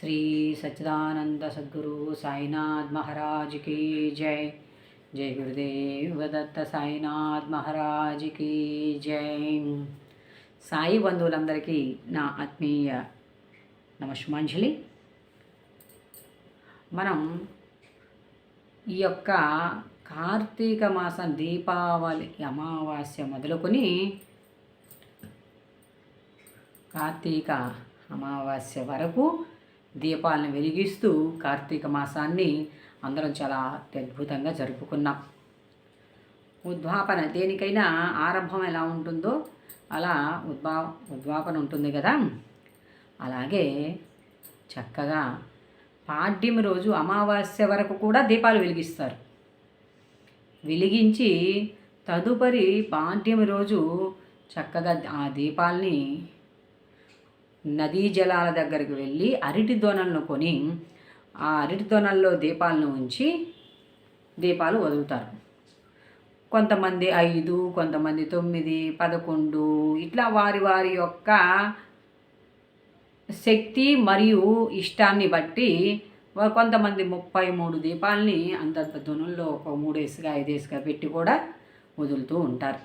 శ్రీ సచ్చిదానంద సద్గురు సాయినాథ్ మహారాజ్ కీ జై. జై గురుదేవ దత్త సాయినాథ్ మహారాజ్ కీ జై. సాయి బంధువులందరికీ నా ఆత్మీయ నమస్మాంజలి మనం ఈ యొక్క కార్తీక మాసం దీపావళి అమావాస్య మొదలుకొని కార్తీక అమావాస్య వరకు దీపాలను వెలిగిస్తూ కార్తీక మాసాన్ని అందరం చాలా అద్భుతంగా జరుపుకున్నాం. ఉద్వాపన దేనికైనా ఆరంభం ఎలా ఉంటుందో అలా ఉద్వా ఉద్వాపన ఉంటుంది కదా. అలాగే చక్కగా పాడ్యమి రోజు అమావాస్య వరకు కూడా దీపాలు వెలిగిస్తారు. వెలిగించి తదుపరి పాడ్యమి రోజు చక్కగా ఆ దీపాల్ని నదీ జలాల దగ్గరికి వెళ్ళి అరటి దోనలను కొని ఆ అరటి దోనల్లో దీపాలను ఉంచి దీపాలు వదులుతారు. కొంతమంది ఐదు కొంతమంది తొమ్మిది పదకొండు ఇట్లా వారి వారి యొక్క శక్తి మరియు ఇష్టాన్ని బట్టి కొంతమంది ముప్పై మూడు దీపాలని అంతంత ధనుల్లో ఒక మూడేసిగా ఐదేసిగా పెట్టి కూడా వదులుతూ ఉంటారు.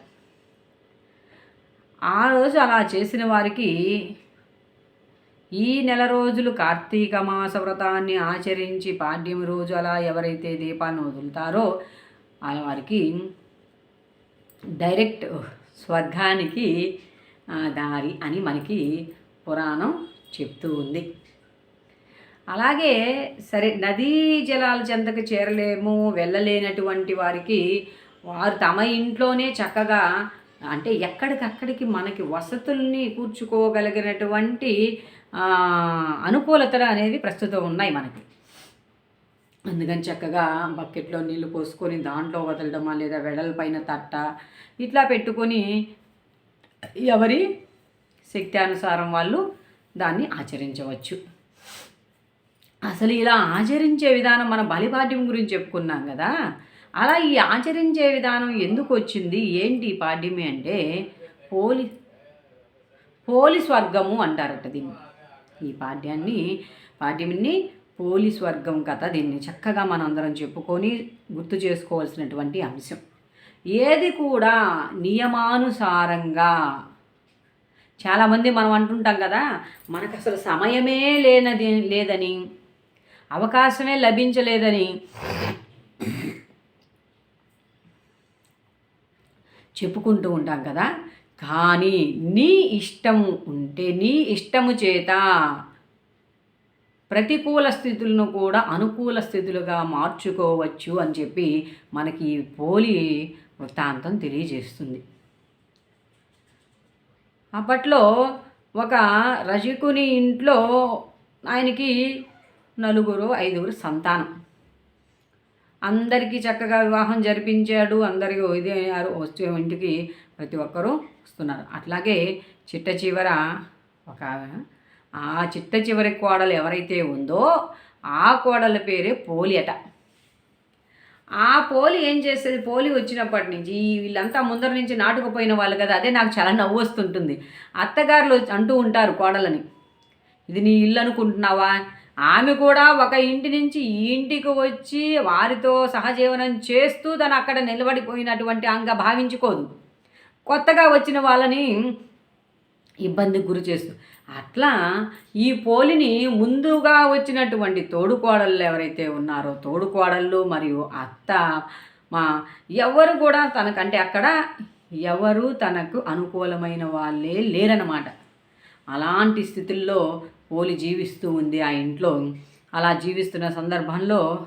ఆ రోజు అలా చేసిన వారికి ఈ నెల రోజులు కార్తీక మాస వ్రతాన్ని ఆచరించి పాడ్యమి రోజు అలా ఎవరైతే దీపాన్ని వదులుతారో వారికి డైరెక్ట్ స్వర్గానికి దారి అని మనకి పురాణం చెప్తూ ఉంది. అలాగే సరే నదీ జలాల చెంతకు చేరలేము వెళ్ళలేనటువంటి వారికి వారు తమ ఇంట్లోనే చక్కగా అంటే ఎక్కడికక్కడికి మనకి వసతుల్ని కూర్చుకోగలిగినటువంటి అనుకూలతలు అనేవి ప్రస్తుతం ఉన్నాయి మనకి. అందుకని చక్కగా బకెట్లో నీళ్ళు పోసుకొని దాంట్లో వదలడమా లేదా వెడల్పైన తట్ట ఇట్లా పెట్టుకొని ఎవరి శక్తి అనుసారం వాళ్ళు దాన్ని ఆచరించవచ్చు. అసలు ఇలా ఆచరించే విధానం మన బలిపాఠ్యం గురించి చెప్పుకున్నాం కదా. అలా ఈ ఆచరించే విధానం ఎందుకు వచ్చింది? ఏంటి ఈ పాడ్యమి అంటే పోలి పోలి స్వర్గము అంటారట దీన్ని. ఈ పాడ్యాన్ని పాడ్యమిని పోలీస్ వర్గం కథ దీన్ని చక్కగా మనందరం చెప్పుకొని గుర్తు చేసుకోవాల్సినటువంటి అంశం. ఏది కూడా నియమానుసారంగా చాలామంది మనం అంటుంటాం కదా మనకు అసలు సమయమే లేనది లేదని అవకాశమే లభించలేదని. చెప్పుకుంటూ ఉంటాం కదా కానీ నీ ఇష్టము ఉంటే నీ ఇష్టము చేత ప్రతికూల స్థితులను కూడా అనుకూల స్థితులుగా మార్చుకోవచ్చు అని చెప్పి మనకి పోలి వృత్తాంతం తెలియజేస్తుంది. అప్పట్లో ఒక రజకుని ఇంట్లో ఆయనకి నలుగురు ఐదుగురు సంతానం. అందరికీ చక్కగా వివాహం జరిపించాడు. అందరికీ ఇది అయ్యారు వస్తే ఇంటికి ప్రతి ఒక్కరూ వస్తున్నారు. అట్లాగే చిట్ట చివర ఒక ఆ చిట్ట చివరి కోడలు ఎవరైతే ఉందో ఆ కోడల పేరే పోలి అట. ఆ పోలి ఏం చేసేది? పోలి వచ్చినప్పటి నుంచి ఈ వీళ్ళంతా ముందర నుంచి నాటుకుపోయిన వాళ్ళు కదా అదే నాకు చాలా నవ్వు వస్తుంటుంది. అత్తగారులు అంటూ ఉంటారు కోడలని ఇది నీ ఇల్లు అనుకుంటున్నావా? ఆమె కూడా ఒక ఇంటి నుంచి ఈ ఇంటికి వచ్చి వారితో సహజీవనం చేస్తూ తను అక్కడ నిలబడిపోయినటువంటి అంగ భావించుకోదు. కొత్తగా వచ్చిన వాళ్ళని ఇబ్బందికి గురి చేస్తూ. అట్లా ఈ పోలిని ముందుగా వచ్చినటువంటి తోడుకోడళ్ళు ఎవరైతే ఉన్నారో తోడుకోడళ్ళు మరియు అత్త మా ఎవరు కూడా తనకంటే అక్కడ ఎవరు తనకు అనుకూలమైన వాళ్ళే లేరనమాట అలాంటి స్థితుల్లో పోలి జీవిస్తూ ఉంది ఆ ఇంట్లో. అలా జీవిస్తున్న సందర్భంలో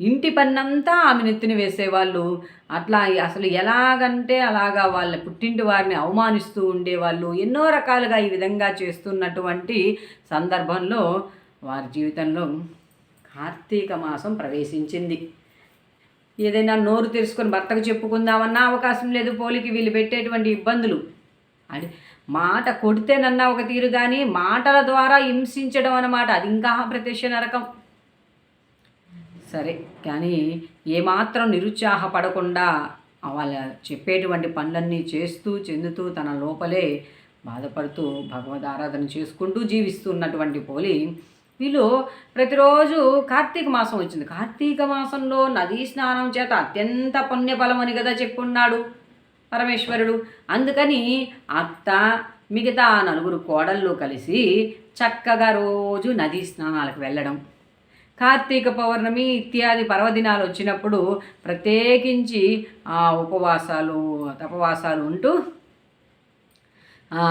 ఇంటి పన్నంతా ఆమె నెత్తిని వేసేవాళ్ళు. అట్లా అసలు ఎలాగంటే అలాగా వాళ్ళ పుట్టింటి వారిని అవమానిస్తూ ఉండేవాళ్ళు. ఎన్నో రకాలుగా ఈ విధంగా చేస్తున్నటువంటి సందర్భంలో వారి జీవితంలో కార్తీక మాసం ప్రవేశించింది. ఏదైనా నోరు తెరుచుకొని భర్తకు చెప్పుకుందామన్నా అవకాశం లేదు. పోలికి వీళ్ళు పెట్టేటువంటి ఇబ్బందులు. అంటే మాట కొడితేనన్నా ఒక తీరు కానీ మాటల ద్వారా హింసించడం అన్నమాట. అది ఇంకా ప్రత్యక్ష నరకం. సరే కానీ ఏమాత్రం నిరుత్సాహపడకుండా వాళ్ళ చెప్పేటువంటి పనులన్నీ చేస్తూ చెందుతూ తన లోపలే బాధపడుతూ భగవద్ ఆరాధన చేసుకుంటూ జీవిస్తున్నటువంటి పోలి వీళ్ళు ప్రతిరోజు కార్తీక మాసం వచ్చింది. కార్తీక మాసంలో నదీ స్నానం చేత అత్యంత పుణ్యఫలం అని కదా చెప్పున్నాడు. పరమేశ్వరుడు. అందుకని అత్త మిగతా నలుగురు కోడళ్ళు కలిసి చక్కగా రోజు నదీ స్నానాలకు వెళ్ళడం. కార్తీక పౌర్ణమి ఇత్యాది పర్వదినాలు వచ్చినప్పుడు ప్రత్యేకించి ఆ ఉపవాసాలు తపవాసాలు ఉంటూ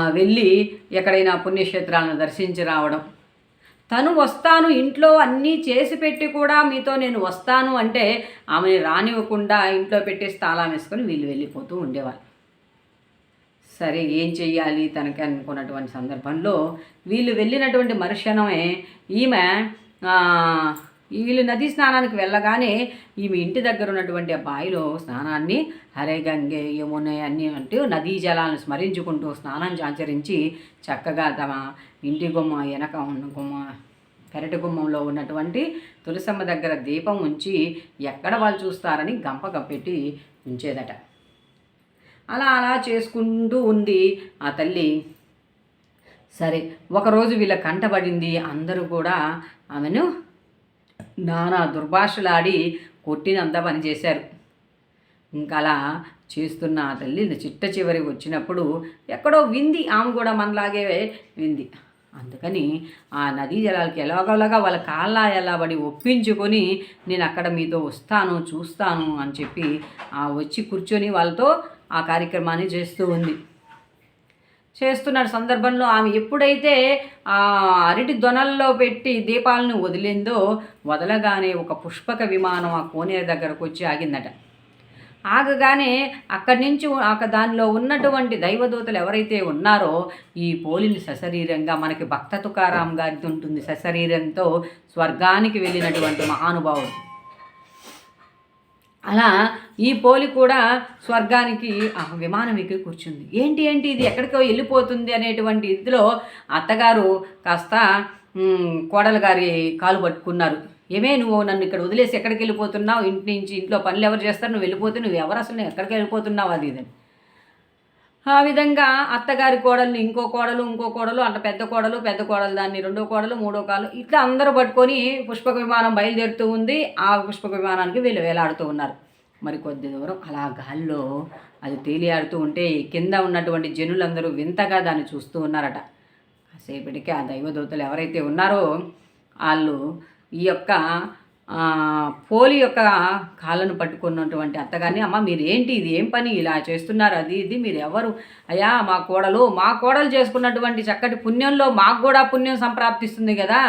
వెళ్ళి ఎక్కడైనా పుణ్యక్షేత్రాలను దర్శించి రావడం. తను వస్తాను ఇంట్లో అన్నీ చేసి పెట్టి కూడా మీతో నేను వస్తాను అంటే ఆమెని రానివ్వకుండా ఇంట్లో పెట్టేసి తాళం వేసుకొని వీళ్ళు వెళ్ళిపోతూ ఉండేవాళ్ళు. సరే ఏం చెయ్యాలి? తనకి అనుకున్నటువంటి సందర్భంలో వీళ్ళు వెళ్ళినటువంటి మరుక్షణమే ఈమె వీళ్ళు నదీ స్నానానికి వెళ్ళగానే ఈమె ఇంటి దగ్గర ఉన్నటువంటి ఆ బావిలో స్నానాన్ని హరే గంగే యమునే అన్నీ అంటూ నదీ జలాలను స్మరించుకుంటూ స్నానం ఆచరించి చక్కగా తమ ఇంటి గుమ్మ వెనక ఉన్న గుమ్మ పెరటి గుమ్మంలో ఉన్నటువంటి తులసమ్మ దగ్గర దీపం ఉంచి ఎక్కడ వాళ్ళు చూస్తారని గంప కప్పెట్టి ఉంచేదట. అలా అలా చేసుకుంటూ ఉంది ఆ తల్లి. సరే ఒకరోజు వీళ్ళ కంటబడింది అందరూ కూడా ఆమెను నానా దుర్భాషలాడి కొట్టినంత పని చేశారు. ఇంకా అలా చేస్తున్న ఆ తల్లి చిట్ట చివరి వచ్చినప్పుడు ఎక్కడో వింది ఆమె కూడా మనలాగే వింది. అందుకని ఆ నదీ జలాలకి ఎలాగోలాగా వాళ్ళ కాళ్ళ ఎలాబడి ఒప్పించుకొని నేను అక్కడ మీతో వస్తాను చూస్తాను అని చెప్పి ఆ వచ్చి కూర్చొని వాళ్ళతో ఆ కార్యక్రమాన్ని చేస్తూ ఉంది. చేస్తున్న సందర్భంలో ఆమె ఎప్పుడైతే ఆ అరటి దొనల్లో పెట్టి దీపాలను వదిలిందో వదలగానే ఒక పుష్పక విమానం ఆ కోనేరు దగ్గరకు వచ్చి ఆగిందట. ఆగగానే అక్కడి నుంచి అక్క దానిలో ఉన్నటువంటి దైవదూతలు ఎవరైతే ఉన్నారో ఈ పోలిని సశరీరంగా మనకి భక్త తుకారాం గారిది ఉంటుంది. సశరీరంతో స్వర్గానికి వెళ్ళినటువంటి మహానుభావుడు. అలా ఈ పోలి కూడా స్వర్గానికి ఆ విమానం ఎక్కి కూర్చుంది. ఏంటి ఏంటి ఇది? ఎక్కడికో వెళ్ళిపోతుంది అనేటువంటి ఇదిలో అత్తగారు కాస్త కోడలు గారి కాలు పట్టుకున్నారు. ఏమే నువ్వు నన్ను ఇక్కడ వదిలేసి ఎక్కడికి వెళ్ళిపోతున్నావు? ఇంటి నుంచి ఇంట్లో పనులు ఎవరు చేస్తారు? నువ్వు వెళ్ళిపోతే నువ్వు ఎవరు అసలు? ఎక్కడికి వెళ్ళిపోతున్నావు అది ఇదని ఆ విధంగా అత్తగారి కోడల్ని ఇంకో కోడలు ఇంకో కోడలు అంట పెద్ద కోడలు పెద్ద కోడలు దాన్ని రెండో కోడలు మూడో కోడలు ఇట్లా అందరూ పట్టుకొని పుష్పక విమానం బయలుదేరుతూ ఉంది. ఆ పుష్పక విమానానికి వీళ్ళు వేలాడుతూ ఉన్నారు. మరి కొద్ది దూరం అలా గాల్లో అది తేలియాడుతూ ఉంటే కింద ఉన్నటువంటి జనులందరూ వింతగా దాన్ని చూస్తూ ఉన్నారట. కాసేపటికి ఆ దైవదూతలు ఎవరైతే ఉన్నారో వాళ్ళు ఈ యొక్క పోలి యొక్క కాళ్ళను పట్టుకున్నటువంటి అత్తగారిని అమ్మ మీరు ఏంటి ఇది ఏం పని? ఇలా చేస్తున్నారు అది ఇది మీరు ఎవరు అయ్యా మా కోడలు మా కోడలు చేసుకున్నటువంటి చక్కటి పుణ్యంలో మాకు కూడా పుణ్యం సంప్రాప్తిస్తుంది కదా.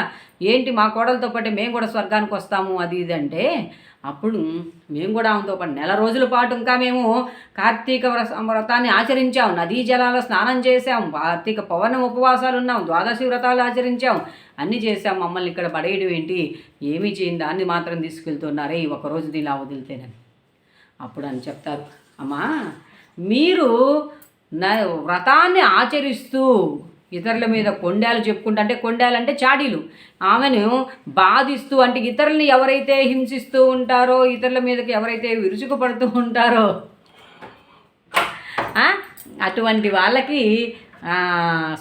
ఏంటి మా కోడలతో పాటు మేము కూడా స్వర్గానికి వస్తాము అది ఇది అంటే అప్పుడు మేము కూడా ఆమెతో పాటు నెల రోజుల పాటు ఇంకా మేము కార్తీక వ్రతాన్ని ఆచరించాం. నదీ జలాల స్నానం చేసాం కార్తీక పౌర్ణమి ఉపవాసాలు ఉన్నాం ద్వాదశి వ్రతాలు ఆచరించాం. అన్నీ చేసాం మమ్మల్ని ఇక్కడ పడేయడం ఏంటి? ఏమీ చేయింది దాన్ని మాత్రం తీసుకెళ్తున్నారే. ఒకరోజు ఇలా వదిలితేనని. అప్పుడు అని చెప్తారు. అమ్మా మీరు వ్రతాన్ని ఆచరిస్తూ ఇతరుల మీద కొండాలు చెప్పుకుంటా అంటే కొండాలంటే చాడీలు. ఆమెను బాధిస్తూ అంటే ఇతరులని ఎవరైతే హింసిస్తూ ఉంటారో ఇతరుల మీదకి ఎవరైతే విరుచుకుపడుతూ ఉంటారో అటువంటి వాళ్ళకి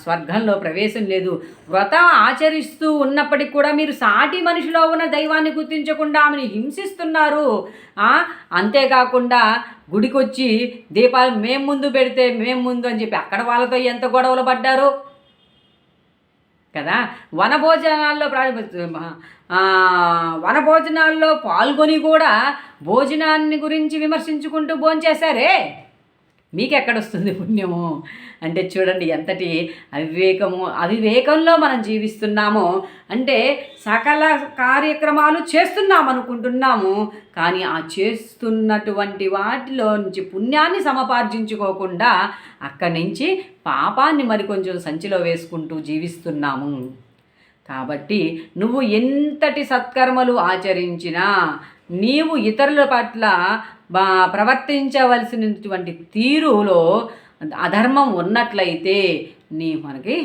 స్వర్గంలో ప్రవేశం లేదు. వ్రతం ఆచరిస్తూ ఉన్నప్పటికి కూడా మీరు సాటి మనిషిలో ఉన్న దైవాన్ని గుర్తించకుండా ఆమెను హింసిస్తున్నారు. అంతేకాకుండా గుడికొచ్చి దీపాలు మేం ముందు పెడితే మేం ముందు అని చెప్పి అక్కడ వాళ్ళతో ఎంత గొడవలు పడ్డారు? కదా? వనభోజనాల్లో వనభోజనాల్లో పాల్గొని కూడా భోజనాన్ని గురించి విమర్శించుకుంటూ భోంచేశారే? మీకెక్కడొస్తుంది పుణ్యము? అంటే చూడండి ఎంతటి అవివేకము అవివేకంలో మనం జీవిస్తున్నామో. అంటే సకల కార్యక్రమాలు చేస్తున్నాం అనుకుంటున్నాము కానీ ఆ చేస్తున్నటువంటి వాటిలో నుంచి పుణ్యాన్ని సమపార్జించుకోకుండా అక్కడి నుంచి పాపాన్ని మరి కొంచెం సంచిలో వేసుకుంటూ జీవిస్తున్నాము. కాబట్టి నువ్వు ఎంతటి సత్కర్మలు ఆచరించినా నీవు ఇతరుల పట్ల బా ప్రవర్తించవలసినటువంటి తీరులో అధర్మం ఉన్నట్లయితే నీ మనకి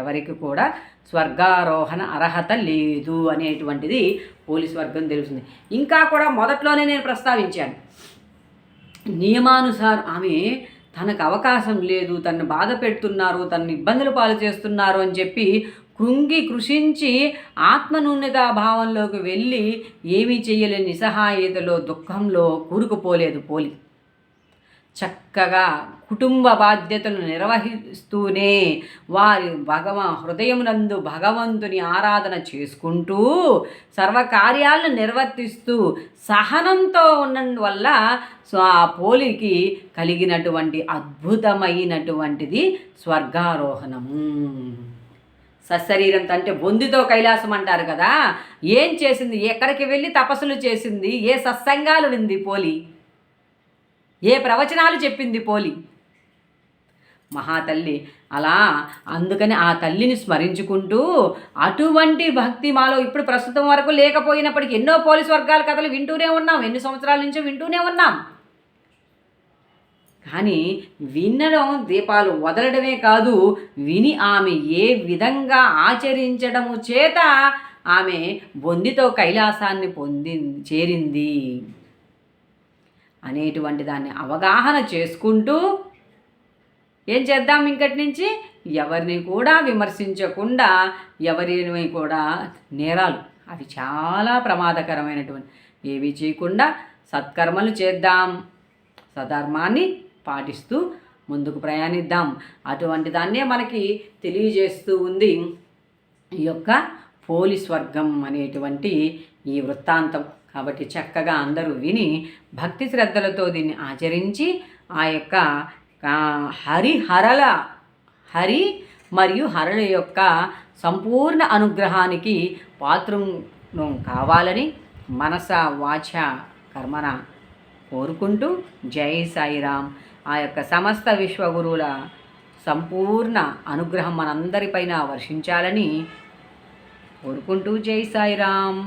ఎవరికి కూడా స్వర్గారోహణ అర్హత లేదు అనేటువంటిది పోలీస్ వర్గం తెలుస్తుంది. ఇంకా కూడా మొదట్లోనే నేను ప్రస్తావించాను. నియమానుసారం ఆమె తనకు అవకాశం లేదు తనను బాధ పెడుతున్నారు తనను ఇబ్బందులు పాలు చేస్తున్నారు అని చెప్పి కృంగి కృషించి ఆత్మనూన్యతా భావంలోకి వెళ్ళి ఏమీ చేయలేని నిస్సహాయతలో దుఃఖంలో కూరుకుపోలేదు పోలి. చక్కగా కుటుంబ బాధ్యతలు నిర్వహిస్తూనే వారి భగవ హృదయమునందు భగవంతుని ఆరాధన చేసుకుంటూ సర్వకార్యాలను నిర్వర్తిస్తూ సహనంతో ఉన్నందువల్ల ఆ పోలికి కలిగినటువంటి అద్భుతమైనటువంటిది స్వర్గారోహణము. సశరీరంతో అంటే బొందితో కైలాసం అంటారు కదా ఏం చేసింది ఎక్కడికి వెళ్ళి తపస్సులు చేసింది ఏ సత్సంగాలు వింది పోలి. ఏ ప్రవచనాలు చెప్పింది పోలి? మహాతల్లి అలా అందుకని ఆ తల్లిని స్మరించుకుంటూ అటువంటి భక్తి మాలో ఇప్పుడు ప్రస్తుతం వరకు లేకపోయినప్పటికీ ఎన్నో పోలీస్ వర్గాల కథలు వింటూనే ఉన్నాం. ఎన్ని సంవత్సరాల నుంచి వింటూనే ఉన్నాం. కానీ వినడం దీపాలు వదలడమే కాదు విని ఆమె ఏ విధంగా ఆచరించడము చేత ఆమె బొందితో కైలాసాన్ని పొంది చేరింది. అనేటువంటి దాన్ని అవగాహన చేసుకుంటూ ఏం చేద్దాం ఇంకటి నుంచి? ఎవరిని కూడా విమర్శించకుండా ఎవరిని కూడా నేరాలు. అవి చాలా ప్రమాదకరమైనటువంటి ఏవి చేయకుండా సత్కర్మలు చేద్దాం. సధర్మాన్ని పాటిస్తూ ముందుకు ప్రయాణిద్దాం. అటువంటి దాన్నే మనకి తెలియజేస్తూ ఉంది ఈ యొక్క పోలీస్ వర్గం అనేటువంటి ఈ వృత్తాంతం. కాబట్టి చక్కగా అందరూ విని భక్తి శ్రద్ధలతో దీన్ని ఆచరించి ఆ యొక్క హరిహరల హరి మరియు హరల యొక్క సంపూర్ణ అనుగ్రహానికి పాత్రను కావాలని మనస వాచ కర్మన కోరుకుంటూ జై సాయిరామ్. ఆ యొక్క సమస్త విశ్వగురువుల సంపూర్ణ అనుగ్రహం మనందరిపైన వర్షించాలని కోరుకుంటూ జై సాయిరామ్.